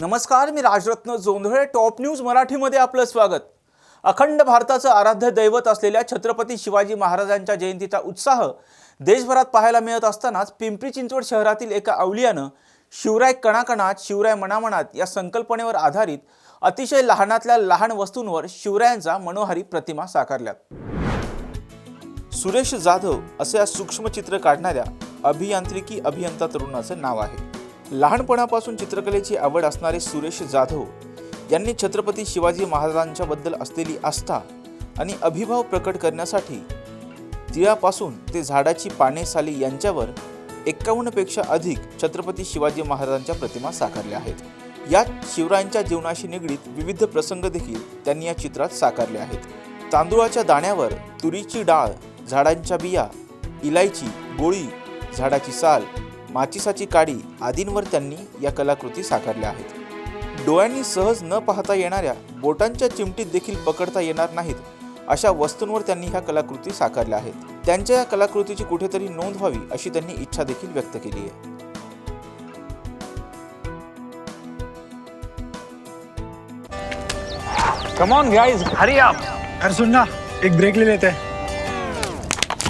नमस्कार मी Rajratna Jondhale top news मराठीमध्ये आपलं स्वागत. अखंड भारताचं आराध्य दैवत असलेल्या छत्रपती शिवाजी महाराजांच्या जयंतीचा उत्साह देशभरात पाहायला मिळत असतानाच पिंपरी चिंचवड शहरातील एका अवलियानं शिवराय कणाकणात शिवराय मनामनात या संकल्पनेवर आधारित अतिशय लहानातल्या लहान वस्तूंवर शिवरायांचा मनोहारी प्रतिमा साकारल्यात. सुरेश जाधव असे या सूक्ष्मचित्र काढणाऱ्या अभियांत्रिकी अभियंता तरुणाचं नाव आहे. लहानपणापासून चित्रकलेची आवड असणारे सुरेश जाधव यांनी छत्रपती शिवाजी महाराजांच्याबद्दल असलेली आस्था आणि अभिभाव प्रकट करण्यासाठी तिळापासून ते झाडाची पाने साली यांच्यावर एक्कावन्नपेक्षा अधिक छत्रपती शिवाजी महाराजांच्या प्रतिमा साकारल्या आहेत. यात शिवरायांच्या जीवनाशी निगडीत विविध प्रसंग देखील त्यांनी या चित्रात साकारले आहेत. तांदुळाच्या दाण्यावर तुरीची डाळ झाडांच्या बिया इलायची गोळी झाडाची साल माचिसाची काडी आदींवर त्यांनी या कलाकृती साकारल्या आहेत. डोळ्यांनी सहज न पाहता येणाऱ्या बोटांच्या चिमटीत देखील पकडता येणार नाहीत अशा वस्तूंवर त्यांनी ह्या कलाकृती साकारल्या आहेत. त्यांच्या या कलाकृतीची कुठेतरी नोंद व्हावी अशी त्यांनी इच्छा देखील व्यक्त केली आहे. Come on guys hurry up अरे सुन ना एक ब्रेक ले लेते. हैं